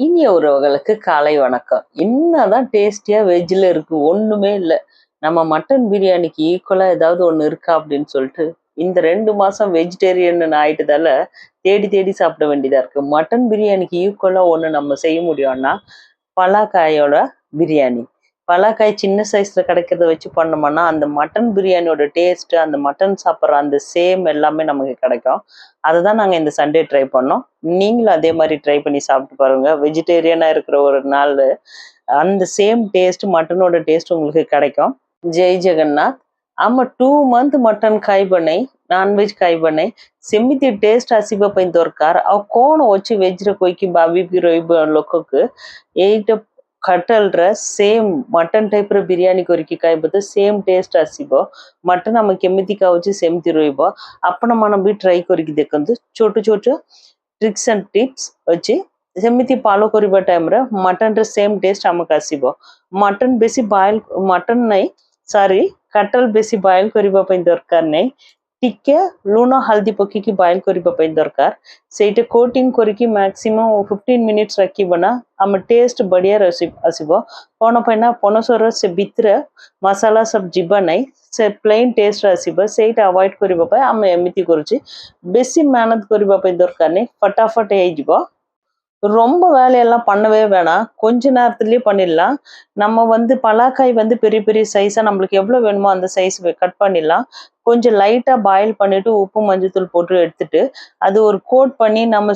இனிய உறவுகளுக்கு காலை வணக்கம். என்னதான் டேஸ்டியா வெஜ்ல இருக்கு ஒண்ணுமே இல்லை. நம்ம மட்டன் பிரியாணிக்கு ஈக்குவலா ஏதாவது ஒண்ணு இருக்கா அப்படின்னு சொல்லிட்டு இந்த ரெண்டு மாசம் வெஜிடேரியன் ஆயிட்டதால தேடி தேடி சாப்பிட வேண்டியதா இருக்கு. மட்டன் பிரியாணிக்கு ஈக்குவலா ஒண்ணு நம்ம செய்ய முடியும்னா பலாக்காயோட பிரியாணி. பலாக்காய் சின்ன சைஸில் கிடைக்கிறத வச்சு பண்ணோம்னா அந்த மட்டன் பிரியாணியோட டேஸ்ட்டு அந்த மட்டன் சாப்பிட்ற அந்த சேம் எல்லாமே நமக்கு கிடைக்கும். அதை தான் நாங்கள் இந்த சண்டே ட்ரை பண்ணோம். நீங்களும் அதே மாதிரி ட்ரை பண்ணி சாப்பிட்டு பாருங்கள் வெஜிடேரியனாக இருக்கிற ஒரு நாள் அந்த சேம் டேஸ்ட் மட்டனோட டேஸ்ட் உங்களுக்கு கிடைக்கும். ஜெய் ஜெகநாத். ஆமாம் டூ மந்த் மட்டன் காய் பண்ணை நான்வெஜ் காய் பண்ணை. బనై டேஸ்ட் టేస్ట్ ఆసిబా పై దొరకార్ ఆ కోణ వచ్చి వెజ్ ర కోయికి బాబీ పి రోయి ଏଇଟା ଖଟଲର ସେମ୍ ମଟନ୍ ଟାଇପ୍ର ବିରିୟାନୀ କରିକି ଖାଇବ ତ ସେମ୍ ଟେଷ୍ଟ ଆସିବ ମଟନ୍ ଆମେ କେମିତି ଖାଉଛେ ସେମିତି ରହିବ ଆପଣମାନେ ବି ଟ୍ରାଏ କରିକି ଦେଖନ୍ତୁ ଛୋଟ ଛୋଟ ଟ୍ରିକ୍ସ ଆଣ୍ଡ ଟିପ୍ସ ଅଛି ସେମିତି ଫଲୋ କରିବା ଟାଇମ୍ରେ ମଟନ୍ର ସେମ୍ ଟେଷ୍ଟ ଆମକୁ ଆସିବ ମଟନ୍ ବେଶୀ ବଏଲ୍ ମଟନ୍ ନାହିଁ ସରି କାଟଲ ବେଶୀ ବଏଲ୍ କରିବା ପାଇଁ ଦରକାର ନାହିଁ ଟିକେ ଲୁଣ ହଳଦୀ ପକେଇକି ବଏଲ୍ କରିବା ପାଇଁ ଦରକାର ସେଇଟା କୋଟିଂ କରିକି ମ୍ୟାକ୍ସିମମ୍ ଫିଫ୍ଟିନ୍ ମିନିଟ୍ସ ରଖିବ ନା ଆମ ଟେଷ୍ଟ ବଢ଼ିଆ ଆସିବ କ'ଣ ପାଇଁ ନା ପଣସର ସେ ଭିତରେ ମସଲା ସବୁ ଯିବ ନାହିଁ ସେ ପ୍ଲେନ୍ ଟେଷ୍ଟ ଆସିବ ସେଇଟା ଆଭଏଡ୍ କରିବା ପାଇଁ ଆମେ ଏମିତି କରୁଛେ ବେଶୀ ମେହନତ କରିବା ପାଇଁ ଦରକାର ନାହିଁ ଫଟାଫଟ ହେଇଯିବ ரொம்ப வேலையெல்லாம் பண்ணவே வேணாம். கொஞ்ச நேரத்துலயே பண்ணிடலாம். நம்ம வந்து பலாக்காய் வந்து பெரிய பெரிய சைஸா நம்மளுக்கு எவ்வளவு வேணுமோ அந்த சைஸ் கட் பண்ணிடலாம். கொஞ்சம் லைட்டா பாயில் பண்ணிட்டு உப்பு மஞ்சத்தூள் போட்டு எடுத்துட்டு அது ஒரு கோட் பண்ணி நம்ம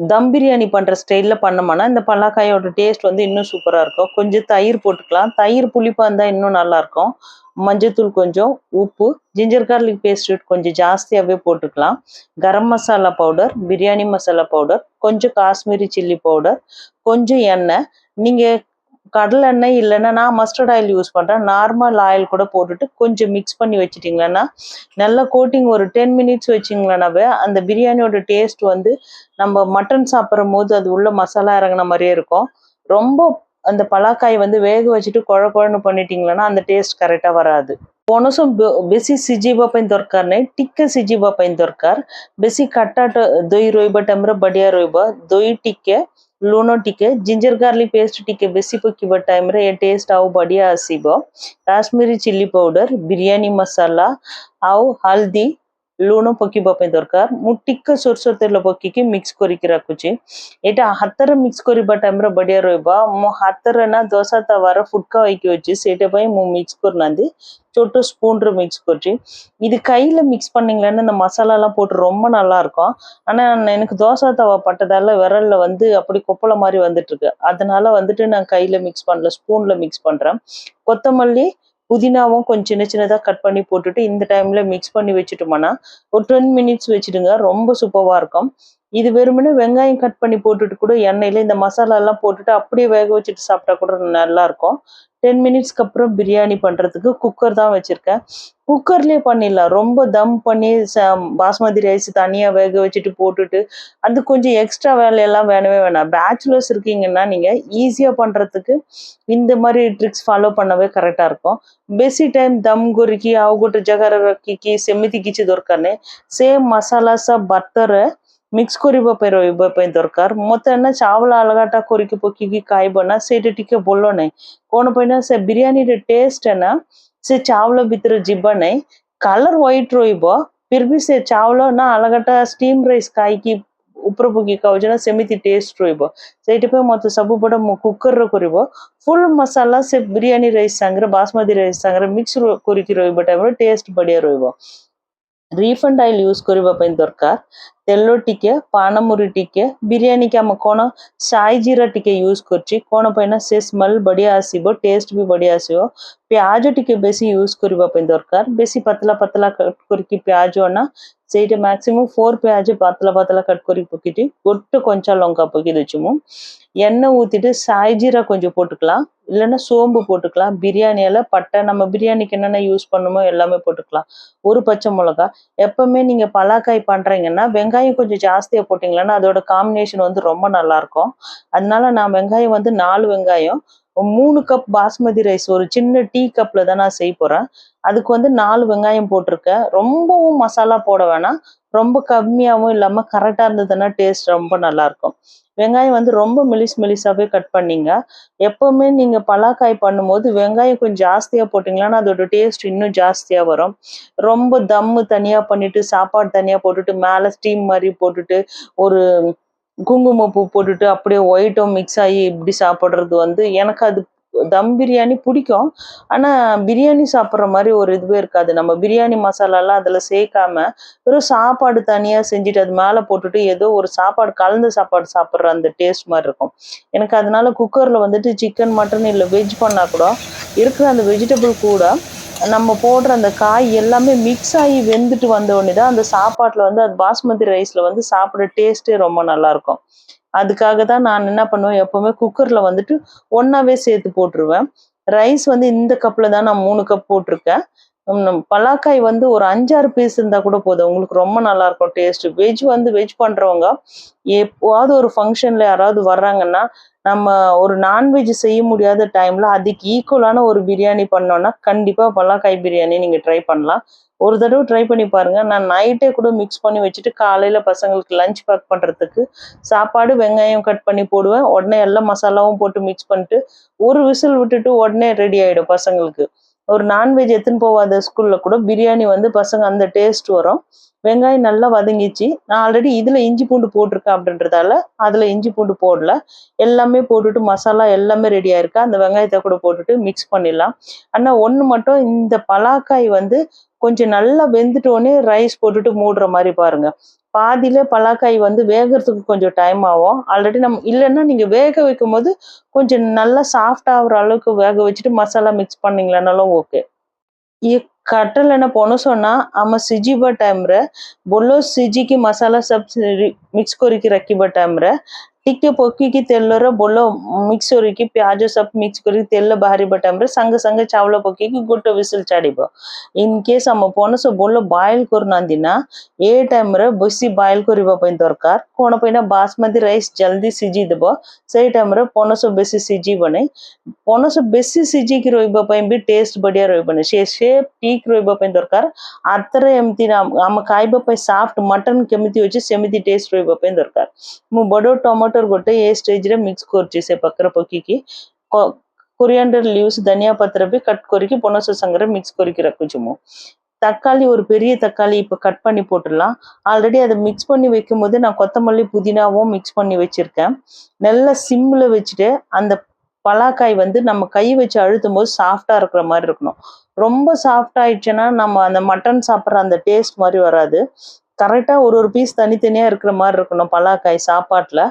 தம் பிரியாணி பண்ற ஸ்டைல்ல பண்ணோம்னா இந்த பலாக்காயோட டேஸ்ட் வந்து இன்னும் சூப்பரா இருக்கும். கொஞ்சம் தயிர் போட்டுக்கலாம். தயிர் புளிப்பா இருந்தா இன்னும் நல்லா இருக்கும். மஞ்சத்தூள் கொஞ்சம் உப்பு ஜிஞ்சர் கார்லிக் பேஸ்ட் கொஞ்சம் ஜாஸ்தியாகவே போட்டுக்கலாம். கரம் மசாலா பவுடர் பிரியாணி மசாலா பவுடர் கொஞ்சம் காஷ்மீரி சில்லி பவுடர் கொஞ்சம் எண்ணெய். நீங்கள் கடலெண்ணெய் இல்லைன்னா நான் மஸ்டர்ட் ஆயில் யூஸ் பண்ணுறேன் நார்மல் ஆயில் கூட போட்டுட்டு கொஞ்சம் மிக்ஸ் பண்ணி வச்சிட்டிங்களேன்னா நல்லா கோட்டிங் ஒரு டென் மினிட்ஸ் வச்சிங்களேனாவே அந்த பிரியாணியோட டேஸ்ட் வந்து நம்ம மட்டன் சாப்பிட்ற போது அது உள்ள மசாலா இறங்கின மாதிரியே இருக்கும். ரொம்ப அந்த பலாக்காய் வந்து வேக வச்சுட்டு குழ குழன்னு பண்ணிட்டீங்களன்னா அந்த டேஸ்ட் கரெக்டாக வராது ପଣସ ବେଶୀ ସିଝେଇବା ପାଇଁ ଦରକାର ନାହିଁ ଟିକେ ସିଝିବା ପାଇଁ ଦରକାର ବେଶୀ କାଟା ଦହି ରହିବା ଟାଇମ୍ରେ ବଢ଼ିଆ ରହିବ ଦହି ଟିକେ ଲୁଣ ଟିକେ ଜିଞ୍ଜର ଗାର୍ଲିକ୍ ପେଷ୍ଟ ଟିକେ ବେଶୀ ପକାଇବା ଟାଇମ୍ରେ ଏ ଟେଷ୍ଟ ଆଉ ବଢ଼ିଆ ଆସିବ କାଶ୍ମୀରୀ ଚିଲି ପାଉଡ଼ର ବିରିୟାନୀ ମସଲା ଆଉ ହଳଦୀ ଲୁଣ ପକେଇବା ପାଇଁ ଦରକାର ମୁଁ ଟିକେ ସୋରିଷ ତେଲ ପକେଇକି ମିକ୍ସ କରିକି ରଖୁଛି ଏଇଟା ହାତରେ ମିକ୍ସ କରିବା ଟାଇମ୍ରେ ବଢ଼ିଆ ରହିବ ମୋ ହାତରେ ନା ଦୋସା ତାୱାର ଫୁଟକା ହେଇକି ଅଛି ସେଇଟା ପାଇଁ ମୁଁ ମିକ୍ସ କରୁନାହାନ୍ତି சொட்டு ஸ்பூன் மிக்ஸ் போச்சு இது கையில் மிக்ஸ் பண்ணிங்களேன்னு இந்த மசாலாலாம் போட்டு ரொம்ப நல்லா இருக்கும் ஆனால் எனக்கு தோசை தவா பட்டதால விரலில் வந்து அப்படி கொப்பளை மாதிரி வந்துட்டு இருக்கு அதனால வந்துட்டு நான் கையில் மிக்ஸ் பண்ணல ஸ்பூனில் மிக்ஸ் பண்ணுறேன் கொத்தமல்லி புதினாவும் கொஞ்சம் சின்ன சின்னதாக கட் பண்ணி போட்டுட்டு இந்த டைமில் மிக்ஸ் பண்ணி வச்சுட்டோம்னா ஒரு டென் மினிட்ஸ் வச்சுடுங்க. ரொம்ப சூப்பராக இருக்கும். இது வெறுமனே வெங்காயம் கட் பண்ணி போட்டுட்டு கூட எண்ணெயில் இந்த மசாலாலாம் போட்டுட்டு அப்படியே வேக வச்சுட்டு சாப்பிட்டா கூட நல்லாயிருக்கும் டென் மினிட்ஸ்க்கு அப்புறம் பிரியாணி பண்ணுறதுக்கு குக்கர் தான் வச்சுருக்கேன். குக்கர்லேயே பண்ணிடலாம். ரொம்ப தம் பண்ணி ச பாஸ்மதி ரைஸ் தனியாக வேக வச்சுட்டு போட்டுட்டு அது கொஞ்சம் எக்ஸ்ட்ரா வேலையெல்லாம் வேணவே வேணாம். பேச்சுலர்ஸ் இருக்கீங்கன்னா நீங்கள் ஈஸியாக பண்ணுறதுக்கு இந்த மாதிரி ட்ரிக்ஸ் ஃபாலோ பண்ணவே கரெக்டாக இருக்கும். பெஸி டைம் தம் టైం దమ్ గురికి ఆవుగుట్టు జగరకి సెమితికిచ్చి దొరకనే சேம் மசாலாஸாக బర్తర్ ନାହିଁ ସେ ମସଲା ସବ ଭାତରେ ମିକ୍ସ କରିବା ପାଇଁ ରହିବା ପାଇଁ ଦରକାର ମତେ ନା ଚାଉଳ ଅଲଗାଟା କରିକି ପକେଇକି ଖାଇବ ନା ସେଇଟା ଟିକେ ଭଲ ନାହିଁ କ'ଣ ପାଇଁ ନା ସେ ବିରିୟାନୀର ଟେଷ୍ଟ ନା ସେ ଚାଉଳ ଭିତରେ ଯିବ ନାହିଁ କଲର୍ ହ୍ୱାଇଟ୍ ରହିବ ଫିର୍ ବି ସେ ଚାଉଳ ନା ଅଲଗାଟା ଷ୍ଟିମ୍ ରାଇସ୍ ଖାଇକି ଉପର ପକେଇ ଖାଉଛି ନା ସେମିତି ଟେଷ୍ଟ ରହିବ ସେଇଥିପାଇଁ ମତେ ସବୁବେଳେ ମୁଁ କୁକର୍ରେ କରିବ ଫୁଲ୍ ମସଲା ସେ ବିରିୟାନୀ ରାଇସ୍ ସାଙ୍ଗରେ ବାସମତୀ ରାଇସ୍ ସାଙ୍ଗରେ ମିକ୍ସ କରିକି ରହିବା ଟାଇମ୍ରେ ଟେଷ୍ଟ ବଢ଼ିଆ ରହିବ ରିଫାଇଣ୍ଡ ଅଏଲ୍ ୟୁଜ୍ କରିବା ପାଇଁ ଦରକାର ତେଲ ଟିକେ ପାନମୁରି ଟିକେ ବିରିୟାନୀକି ଆମେ କ'ଣ ସାଇ ଜିରା ଟିକେ ୟୁଜ୍ କରୁଛି କ'ଣ ପାଇଁନା ସେ ସ୍ମେଲ୍ ବଢ଼ିଆ படி ଟେଷ୍ଟ ବି ବଢ଼ିଆ ଆସିବ ପିଆଜ ଟିକେ ବେଶୀ ୟୁଜ୍ କରିବା ପାଇଁ ଦରକାର ବେଶୀ ପତଲା ପତଲା କଟ୍ କରିକି ପିଆଜ ନା ସେଇଟା ମ୍ୟାକ୍ସିମମ୍ ଫୋର୍ ପିଆଜ ପତଲା ପତଲା କଟ୍ கொஞ்சம் லங்கா பக்கி வச்சு எண்ணெய் ஊற்றிட்டு சாய்ஜீரா கொஞ்சம் போட்டுக்கலாம். இல்லைன்னா சோம்பு போட்டுக்கலாம். பிரியாணியில் பட்டை நம்ம பிரியாணிக்கு என்னென்ன யூஸ் பண்ணுமோ எல்லாமே போட்டுக்கலாம். ஒரு பச்சை மிளகா எப்பவுமே நீங்கள் பலாக்காய் பண்ணுறீங்கன்னா வெங்காயம் வெங்காயம் கொஞ்சம் ஜாஸ்தியாக போட்டிங்களன்னா அதோட காம்பினேஷன் வந்து ரொம்ப நல்லாயிருக்கும். அதனால நான் வெங்காயம் வந்து நாலு வெங்காயம் மூணு கப் பாஸ்மதி ரைஸ் ஒரு சின்ன டீ கப்பில் தான் நான் செய்ய போகிறேன் அதுக்கு வந்து நாலு வெங்காயம் போட்டிருக்கேன். ரொம்பவும் மசாலா போட வேணாம். ரொம்ப கம்மியாகவும் இல்லாமல் கரெக்டாக இருந்ததுன்னா டேஸ்ட் ரொம்ப நல்லாயிருக்கும். வெங்காயம் வந்து ரொம்ப மெலிஸ் மெலிஸாகவே கட் பண்ணீங்க. எப்போவுமே நீங்கள் பலாக்காய் பண்ணும்போது வெங்காயம் கொஞ்சம் ஜாஸ்தியாக போட்டிங்களான்னா அதோட டேஸ்ட் இன்னும் ஜாஸ்தியாக வரும். ரொம்ப தம்மு தனியாக பண்ணிவிட்டு சாப்பாடு தனியாக போட்டுட்டு மேலே ஸ்டீம் மாதிரி போட்டுட்டு ஒரு குங்குமப்பூ போட்டுட்டு அப்படியே ஒயிட்டும் மிக்ஸ் ஆகி இப்படி சாப்பிட்றது வந்து எனக்கு அது தம் பிரியாணி பிடிக்கும். ஆனால் பிரியாணி சாப்பிட்ற மாதிரி ஒரு இதுவே இருக்காது. நம்ம பிரியாணி மசாலாலாம் அதில் சேர்க்காம வெறும் சாப்பாடு தனியாக செஞ்சுட்டு அது மேலே போட்டுட்டு ஏதோ ஒரு சாப்பாடு கலந்த சாப்பாடு சாப்பிட்ற அந்த டேஸ்ட் மாதிரி இருக்கும். எனக்கு அதனால குக்கரில் வந்துட்டு சிக்கன் மட்டன் இல்லை வெஜ் பண்ணால் கூட இருக்கிற அந்த வெஜிடபிள் கூட நம்ம போடுற அந்த காய் எல்லாமே மிக்ஸ் ஆகி வெந்துட்டு வந்த உடனே தான் அந்த சாப்பாட்டில் வந்து அது பாஸ்மதி ரைஸில் வந்து சாப்பிட்ற டேஸ்ட்டே ரொம்ப நல்லாயிருக்கும் அதுக்காக தான் நான் என்ன பண்ணுவேன்? எப்போவுமே குக்கரில் வந்துட்டு ஒன்றாவே சேர்த்து போட்டுருவேன். ரைஸ் வந்து இந்த கப்பில் தான் நான் மூணு கப் போட்டிருக்கேன். பலாக்காய் வந்து ஒரு அஞ்சாறு பீஸ் இருந்தால் கூட போதும். உங்களுக்கு ரொம்ப நல்லா இருக்கும். டேஸ்ட் வெஜ் வந்து வெஜ் பண்ணுறவங்க எப்போவாவது ஒரு ஃபங்க்ஷனில் யாராவது வர்றாங்கன்னா நம்ம ஒரு நான்வெஜ் செய்ய முடியாத டைமில் அதுக்கு ஈக்குவலான ஒரு பிரியாணி பண்ணோன்னா கண்டிப்பாக பலாக்காய் பிரியாணி நீங்கள் ட்ரை பண்ணலாம். ஒரு தடவை ட்ரை பண்ணி பாருங்க. நான் நைட்டே கூட மிக்ஸ் பண்ணி வச்சுட்டு காலையில பசங்களுக்கு லஞ்ச் பேக் பண்றதுக்கு சாப்பாடு வெங்காயம் கட் பண்ணி போடுவேன். உடனே எல்லா மசாலாவும் போட்டு மிக்ஸ் பண்ணிட்டு ஒரு விசில் விட்டுட்டு உடனே ரெடி ஆயிடும் பசங்களுக்கு. ஒரு நான்வெஜ் எடுத்துன்னு போவாத ஸ்கூல்ல கூட பிரியாணி வந்து பசங்க அந்த டேஸ்ட் வரும். வெங்காயம் நல்லா வதங்கிச்சு. நான் ஆல்ரெடி இதில் இஞ்சி பூண்டு போட்டிருக்கேன் அப்படின்றதால அதில் இஞ்சி பூண்டு போடல. எல்லாமே போட்டுட்டு மசாலா எல்லாமே ரெடி ஆயிருக்கு. அந்த வெங்காயத்தை கூட போட்டுட்டு மிக்ஸ் பண்ணிடலாம். ஆனால் ஒன்று மட்டும் இந்த பலாக்காய் வந்து கொஞ்சம் நல்லா வெந்துட்டோடனே ரைஸ் போட்டுட்டு மூடுற மாதிரி பாருங்க. பாதியிலே பலாக்காய் வந்து வேகிறதுக்கு கொஞ்சம் டைம் ஆகும். ஆல்ரெடி நம்ம இல்லைன்னா நீங்கள் வேக வைக்கும் போது கொஞ்சம் நல்லா சாஃப்ட் ஆகிற அளவுக்கு வேக வச்சுட்டு மசாலா மிக்ஸ் பண்ணிங்களானாலும் ஓகே કટલેને પણસોના આમ સિજીવા ટાઈમ રે બોલો સિજીકી મસાલા સબ મિક્સ કરીકી રખીવા ટાઈમ રે ଟିକେ ପକେଇକି ତେଲର ଭଲ ମିକ୍ସ କରିକି ପିଆଜ ସବୁ ମିକ୍ସ କରିକି ତେଲ ବାହାରିବା ଟାଇମ୍ରେ ସାଙ୍ଗେ ସାଙ୍ଗେ ଚାଉଳ ପକେଇକି ଗୋଟେ ବିସିଲ୍ ଛାଡ଼ିବ ଇନ୍ କେସ୍ ଆମ ପଣସ ଭଲ ବଏଲ୍ କରୁନାହାନ୍ତି ନା ଏ ଟାଇମ୍ରେ ବେଶୀ ବଏଲ୍ କରିବା ପାଇଁ ଦରକାର କ'ଣ ପାଇଁ ନା ବାସମତୀ ରାଇସ୍ ଜଲ୍ଦି ସିଝିଦେବ ସେଇ ଟାଇମ୍ରେ ପଣସ ବେଶୀ ସିଝିବନି ପଣସ ବେଶୀ ସିଝିକି ରହିବା ପାଇଁ ବି ଟେଷ୍ଟ ବଢ଼ିଆ ରହିବନି ସେ ସେପ୍ ଠିକ୍ ରହିବା ପାଇଁ ଦରକାର ଆରତରେ ଏମିତି ଆମ ଖାଇବା ପାଇଁ ସାଫ୍ଟ ମଟନ୍ କେମିତି ଅଛି ସେମିତି ଟେଷ୍ଟ ରହିବା ପାଇଁ ଦରକାର ମୁଁ ବଡ଼ ଟମାଟୋ వాటర్ గొట్ట ఏ స్టేజ్లో మిక్స్ కోర్ చేసే ಪಕ್ರ ಪಕ್ಕಿಗೆ கொரியாண்டர் லீவ்ஸ் தனியா பத்திரப்பி கட் கொறிக்கி பொனச சங்கரை மிக்ஸ் கொறிக்கி ரக்குச்சுமோ தக்காளி ஒரு பெரிய தக்காளி இப்போ கட் பண்ணி போட்டுடலாம். ஆல்ரெடி அதை மிக்ஸ் பண்ணி வைக்கும் போது நான் கொத்தமல்லி புதினாவும் மிக்ஸ் பண்ணி வச்சுருக்கேன். நல்லா சிம்மில் வச்சுட்டு அந்த பலாக்காய் வந்து நம்ம கை வச்சு அழுத்தும் போது சாஃப்டாக இருக்கிற மாதிரி இருக்கணும். ரொம்ப சாஃப்ட் ஆயிடுச்சுன்னா நம்ம அந்த மட்டன் சாப்பிட்ற அந்த டேஸ்ட் மாதிரி வராது. கரெக்டாக ஒரு ஒரு பீஸ் தனித்தனியாக இருக்கிற மாதிரி இருக்கணும் பலாக்காய் சாப்பாட்டில்.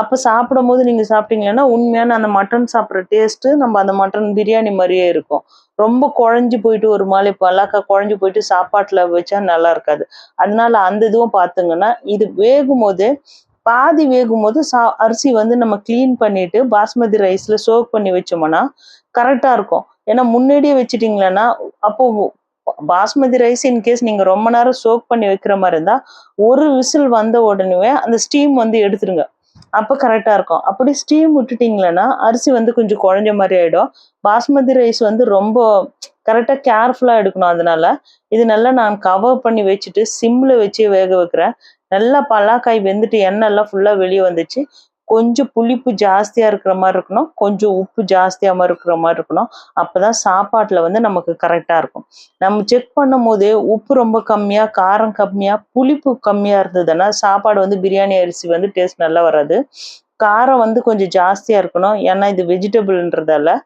அப்போ சாப்பிடும் போது நீங்கள் சாப்பிட்டீங்கன்னா உண்மையான அந்த மட்டன் சாப்பிட்ற டேஸ்ட்டு நம்ம அந்த மட்டன் பிரியாணி மாதிரியே இருக்கும். ரொம்ப குழஞ்சி போயிட்டு ஒரு மாதிரி பலாக்காய் குழஞ்சி போயிட்டு சாப்பாட்டில் வச்சா நல்லா இருக்காது. அதனால அந்த இதுவும் பார்த்துங்கன்னா இது வேகும் போது பாதி வேகும் போது சா அரிசி வந்து நம்ம க்ளீன் பண்ணிட்டு பாஸ்மதி ரைஸில் சோக் பண்ணி வச்சோம்னா கரெக்டாக இருக்கும். ஏன்னா முன்னாடியே வச்சுட்டிங்களேன்னா அப்போ பாஸ்மதி ரைஸ் இன்கேஸ் நீங்கள் ரொம்ப நேரம் சோக் பண்ணி வைக்கிற மாதிரி இருந்தால் ஒரு விசில் வந்த உடனே அந்த ஸ்டீம் வந்து எடுத்துருங்க அப்போ கரெக்டாக இருக்கும். அப்படி ஸ்டீம் விட்டுட்டிங்களன்னா அரிசி வந்து கொஞ்சம் குழஞ்ச மாதிரி ஆகிடும் பாஸ்மதி ரைஸ் வந்து ரொம்ப கரெக்டாக கேர்ஃபுல்லாக எடுக்கணும் அதனால. இது நல்லா நான் கவர் பண்ணி வச்சுட்டு சிம்மில் வச்சு வேக வைக்கிறேன். நல்லா பல்லாக்காய் வெந்துட்டு எண்ணெய் எல்லாம் ஃபுல்லாக வெளியே வந்துச்சு. கொஞ்சம் புளிப்பு ஜாஸ்தியாக இருக்கிற மாதிரி இருக்கணும். கொஞ்சம் உப்பு ஜாஸ்தியாக மாதிரி இருக்கிற மாதிரி இருக்கணும். அப்போ தான் சாப்பாட்டில் வந்து நமக்கு கரெக்டாக இருக்கும். நம்ம செக் பண்ணும் போது உப்பு ரொம்ப கம்மியாக காரம் கம்மியாக புளிப்பு கம்மியாக இருந்ததுன்னா சாப்பாடு வந்து பிரியாணி அரிசி வந்து டேஸ்ட் நல்லா வராது. காரம் வந்து கொஞ்சம் ஜாஸ்தியாக இருக்கணும். ஏன்னா இது வெஜிடபிள்ன்றதால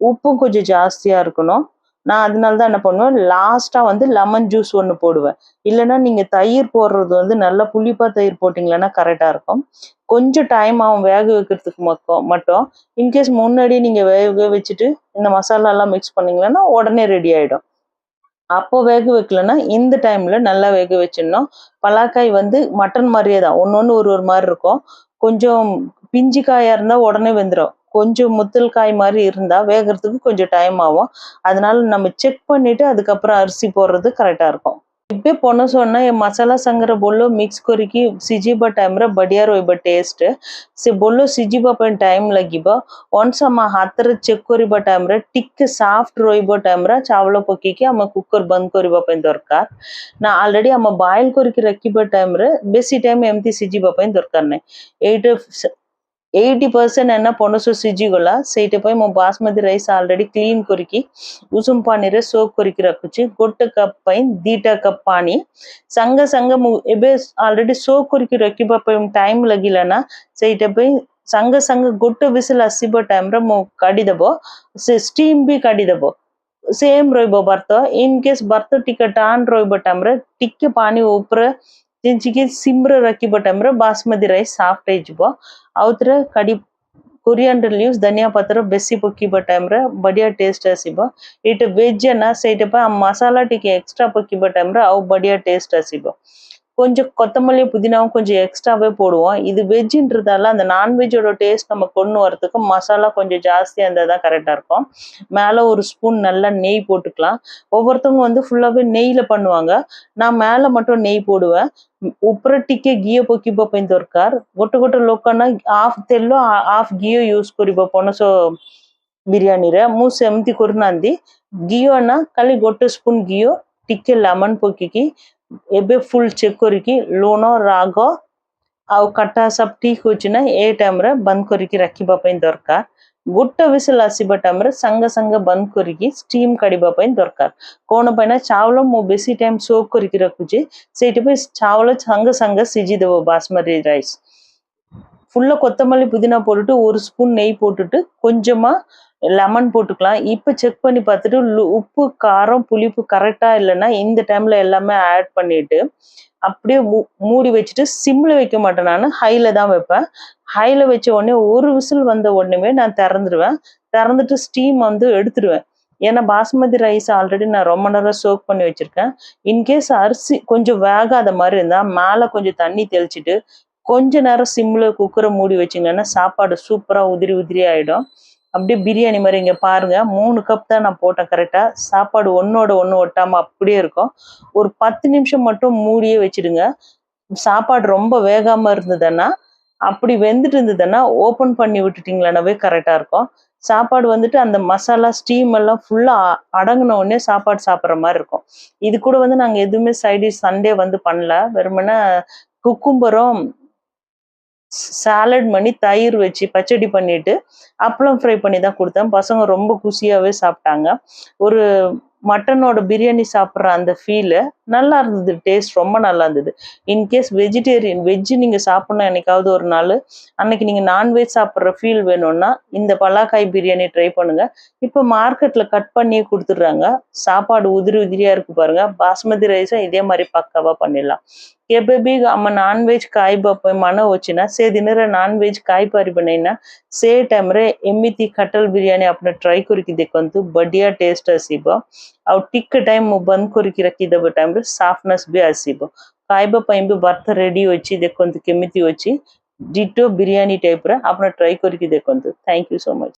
உப்பும் கொஞ்சம் ஜாஸ்தியாக இருக்கணும். நான் அதனால தான் என்ன பண்ணுவேன் லாஸ்ட்டாக வந்து லெமன் ஜூஸ் ஒன்று போடுவேன். இல்லைன்னா நீங்கள் தயிர் போடுறது வந்து நல்லா புளிப்பாக தயிர் போட்டிங்களன்னா கரெக்டாக இருக்கும். கொஞ்சம் டைம் ஆகும் வேக வைக்கிறதுக்கு மட்டும். மட்டும் இன்கேஸ் முன்னாடி நீங்கள் வேக வச்சுட்டு இந்த மசாலாலாம் மிக்ஸ் பண்ணிங்களன்னா உடனே ரெடி ஆகிடும் அப்போ வேக வைக்கலன்னா இந்த டைமில் நல்லா வேக வச்சிடணும். பலாக்காய் வந்து மட்டன் மாதிரியே தான். ஒன்று ஒன்று ஒரு ஒரு மாதிரி இருக்கும். கொஞ்சம் பிஞ்சு காயாக இருந்தால் உடனே வெந்துடும் கொஞ்சம் முத்தல் காய் மாதிரி இருந்தால் வேகிறதுக்கு கொஞ்சம் டைம் ஆகும் அதனால நம்ம செக் பண்ணிவிட்டு அதுக்கப்புறம் அரிசி போடுறது கரெக்டாக இருக்கும் இப்போ பொண்ணு சொன்னால் ಮಸಾಲ ಸಂಗರ ಬೊಲ್ಲು ಮಿಕ್ಸ್ ಕೊರಿಕಿ ಸಿಜಿಬ ಟೈಮ್ರ ಬಡಿಯಾರ್ ಒಯ್ಬ ಟೇಸ್ಟ್ ಸಿ ಬೊಲ್ಲು ಸಿಜಿಬ ಪೆನ್ ಟೈಮ್ ಲಗಿಬ ಒಂದು ಸಮ ಹತ್ತರ ಚೆಕ್ ಕೊರಿಬ ಟೈಮ್ರ ಟಿಕ್ ಸಾಫ್ಟ್ ರೊಯ್ಬ ಟೈಮ್ರ ಚಾವಳ ಪೊಕ್ಕಿಗೆ ಅಮ್ಮ ಕುಕ್ಕರ್ ಬಂದ್ ಕೊರಿಬ ಪೆನ್ ದೊರ್ಕಾರ್ ನಾ ಆಲ್ರೆಡಿ ಅಮ್ಮ ಬಾಯ್ಲ್ ಕೊರಿಕಿ ರಕ್ಕಿಬ ಟೈಮ್ರ ಬೇಸಿ ಟೈಮ್ ಎಂತಿ ಸಿಜಿಬ ಪೆನ್ ದೊರ್ಕಾರ್ನೆ ಏಟ್ ఎయిటీ పర్సెంట్ అన్న పొనసు ಸಿಜಿಗೊಲ್ಲ ಸೈಟಪೈ ಮೊ ಬಾಸ್ಮತಿ ರೈಸ್ ಆಲ್ರೆಡಿ ಕ್ಲೀನ್ ಕೊರಿಕಿ ಉಸುಂ ಪಾನಿರೆ ಸೋಪ್ ಕೊರಿಕಿ ರಕ್ಕುಚಿ ಗೊಟ್ಟ ಕಪ್ ಪೈನ್ ದೀಟ ಕಪ್ ಪಾನಿ ಸಂಗ ಸಂಗ ಎಬೆ ಆಲ್ರೆಡಿ ಸೋಪ್ ಕೊರಿಕಿ ರಕ್ಕಿ ಬಪ್ಪ ಟೈಮ್ ಲಗಿಲನ ಸೈಟಪೈ ಸಂಗ ಸಂಗ ಗೊಟ್ಟ ಬಿಸಿಲು ಹಸಿಬ ಟೈಮ್ರ ಮೊ ಕಡಿದಬ ಸ್ಟೀಮ್ ಬಿ ಕಡಿದಬ ಸೇಮ್ ರೋಯ್ಬ ಬರ್ತ ಇನ್ ಕೇಸ್ ಬರ್ತ ಟಿಕ್ಕ ಟಾನ್ ರೋಯ್ಬ ಟೈಮ್ರ ಟಿಕ್ಕೆ ಪಾನಿ ಉಪ್ರ ଯେନ୍ଟାକି ସିମ୍ରେ ରଖିବ ଟାଇମ୍ରେ ବାସମତି ରାଇସ୍ ସଫ୍ଟ ହେଇଯିବ ଆଉଥିରେ କାଢ଼ି କୋରିଆଣ୍ଡର ଲିଭ୍ସ ଧନିଆ ପତ୍ର ବେଶୀ ପକାଇବା ଟାଇମ୍ରେ ବଢ଼ିଆ ଟେଷ୍ଟ ଆସିବ ଏଇଟା ଭେଜ୍ ନା ସେଇଟା ପାଇଁ ମସଲା ଟିକେ ଏକ୍ସଟ୍ରା ପକାଇବା ଟାଇମ୍ରେ ଆଉ ବଢ଼ିଆ ଟେଷ୍ଟ ଆସିବ கொஞ்சம் கொத்தமல்லி புதினாவும் கொஞ்சம் எக்ஸ்ட்ராவே போடுவோம் இது வெஜ்ஜுன்றதால அந்த நான்வெஜ்ஜோட டேஸ்ட் நம்ம கொண்டு வரதுக்கு மசாலா கொஞ்சம் ஜாஸ்தியாக இருந்தால் தான் கரெக்டாக இருக்கும் மேலே ஒரு ஸ்பூன் நல்லா நெய் போட்டுக்கலாம் ஒவ்வொருத்தவங்க வந்து ஃபுல்லாகவே நெய்யில் பண்ணுவாங்க நான் மேலே மட்டும் நெய் போடுவேன் ଉପରେ ଟିକେ ଘିଅ ପକିବା ପାଇଁ ଦରକାର ଗୋଟେ ଗୋଟେ ଲୋକ ନା ହାଫ୍ ତେଲ ହାଫ୍ ଘିଅ ୟୁଜ କରିବ ପଣସ ବିରିୟାନୀରେ ମୁଁ ସେମିତି କରୁନାହାନ୍ତି ଘିଅ ନା ଖାଲି ଗୋଟେ ସ୍ପୁନ ଘିଅ ଟିକେ ଲେମନ ପକେଇକି ଏବେ ଫୁଲ ଚେକ୍ କରିକି ଲୁଣ ରାଗ ଆଉ କାଟା ସବୁ ଠିକ ହଉଛି ନା ଏ ଟାଇମରେ ବନ୍ଦ କରିକି ରଖିବା ପାଇଁ ଦରକାର ଗୋଟେ ବିସିଲ ଆସିବା ଟାଇମରେ ସାଙ୍ଗେ ସାଙ୍ଗେ ବନ୍ଦ କରିକି ଷ୍ଟିମ୍ କାଢିବା ପାଇଁ ଦରକାର କଣ ପାଇଁ ନା ଚାଉଳ ମୁଁ ବେଶୀ ଟାଇମ ସୋକ୍ କରିକି ରଖୁଛି ସେଇଥିପାଇଁ ଚାଉଳ ସାଙ୍ଗେ ସାଙ୍ଗେ ସିଝିଦେବ ବାସମତି ரைஸ் ஃபுல்லாக கொத்தமல்லி புதினா போட்டுட்டு ஒரு ஸ்பூன் நெய் போட்டுட்டு கொஞ்சமா லெமன் போட்டுக்கலாம். இப்போ செக் பண்ணி பார்த்துட்டு லு- உப்பு காரம் புளிப்பு கரெக்டா இல்லைன்னா இந்த டைம்ல எல்லாமே ஆட் பண்ணிட்டு அப்படியே மூ- மூடி வச்சுட்டு சிம்ல வைக்க மாட்டேன் நான். ஹைல தான் வைப்பேன். ஹைல வச்ச உடனே ஒரு விசில் வந்த உடனே நான் திறந்துடுவேன் திறந்துட்டு ஸ்டீம் வந்து எடுத்துடுவேன் ஏன்னா பாஸ்மதி ரைஸ் ஆல்ரெடி நான் ரொம்ப நேரம் சோக் பண்ணி வச்சிருக்கேன். இன்கேஸ் அரிசி கொஞ்சம் வேகாத மாதிரி இருந்தால் மேலே கொஞ்சம் தண்ணி தெளிச்சிட்டு கொஞ்ச நேரம் சிம்ல குக்கரை மூடி வச்சிங்கன்னா சாப்பாடு சூப்பரா உதிரி உதிரி ஆயிடும். அப்படியே பிரியாணி மாதிரி இங்கே பாருங்கள் மூணு கப் தான் நான் போட்டேன் கரெக்டாக சாப்பாடு ஒன்றோட ஒன்று ஒட்டாமல் அப்படியே இருக்கும். ஒரு பத்து நிமிஷம் மட்டும் மூடியே வச்சிடுங்க. சாப்பாடு ரொம்ப வேகாமல் இருந்ததுன்னா அப்படி வெந்துட்டு இருந்ததுன்னா ஓப்பன் பண்ணி விட்டுட்டிங்களானவே கரெக்டாக இருக்கும். சாப்பாடு வந்துட்டு அந்த மசாலா ஸ்டீம் எல்லாம் ஃபுல்லாக அடங்கின உடனே சாப்பாடு சாப்பிட்ற மாதிரி இருக்கும். இது கூட வந்து நாங்கள் எதுவுமே சைடிஷ் சண்டே வந்து பண்ணல. வெறுமனே குக்கும்பரம் சாலட் பண்ணி தயிர் வச்சு பச்சடி பண்ணிட்டு அப்பளம் ஃப்ரை பண்ணி தான் கொடுத்தேன். பசங்க ரொம்ப குஷியாகவே சாப்பிட்டாங்க. ஒரு மட்டனோட பிரியாணி சாப்பிட்ற அந்த ஃபீலு நல்லா இருந்தது டேஸ்ட் ரொம்ப நல்லா இருந்தது. இன்கேஸ் வெஜிடேரியன் வெஜ்ஜு நீங்கள் சாப்பிட்ணும் என்னைக்காவது ஒரு நாள். அன்னைக்கு நீங்கள் நான்வெஜ் சாப்பிட்ற ஃபீல் வேணும்னா இந்த பலாக்காய் பிரியாணி ட்ரை பண்ணுங்கள் இப்போ மார்க்கெட்டில் கட் பண்ணியே கொடுத்துட்றாங்க. சாப்பாடு உதிரி உதிரியாக இருக்கு பாருங்கள் பாஸ்மதி ரைஸும் இதே மாதிரி பக்காவாக பண்ணிடலாம். ಎಬ್ಬೆಬ್ಬಿ ಅಮ್ಮ நான்வெஜ் காய் ಕಾಯಿ ಬಪ್ಪ வச்சுன்னா சே ಸೇ நான்வெஜ் காய் ವೆಜ್ ಕಾಯಿ ಪಾರಿ ಬನೈನ ಸೇ ಟೈಮ್ರೆ ಎಮ್ಮಿತಿ ಕಟಲ್ ಬಿರಿಯಾನಿ ಅಪ್ನ ಟ್ರೈ ಕುರಿಕಿ ದಿಕ್ಕಂತು ಬಡ್ಡಿಯ ಟೇಸ್ಟ್ ಅವು ಟಿಕ್ ಟೈಮ್ ಬಂದ್ ಕೊರಿಕಿ ರಕ್ಕಿದಬ ಟೈಮ್ ಸಾಫ್ಟ್ನೆಸ್ ಬಿ ಆಸಿಬ ಕಾಯ್ಬ ಪೈಂಬಿ ಬರ್ತ ರೆಡಿ ಒಚ್ಚಿ ದೆಕ್ಕೊಂದು ಕೆಮಿತಿ ಒಚ್ಚಿ ಡಿಟೋ ಬಿರಿಯಾನಿ ಟೈಪ್ ರ ಅಪ್ನ ಟ್ರೈ ಕೊರಿಕಿ ದೆಕ್ಕೊಂದು ಥ್ಯಾಂಕ್ ಯು ಸೊ ಮಚ್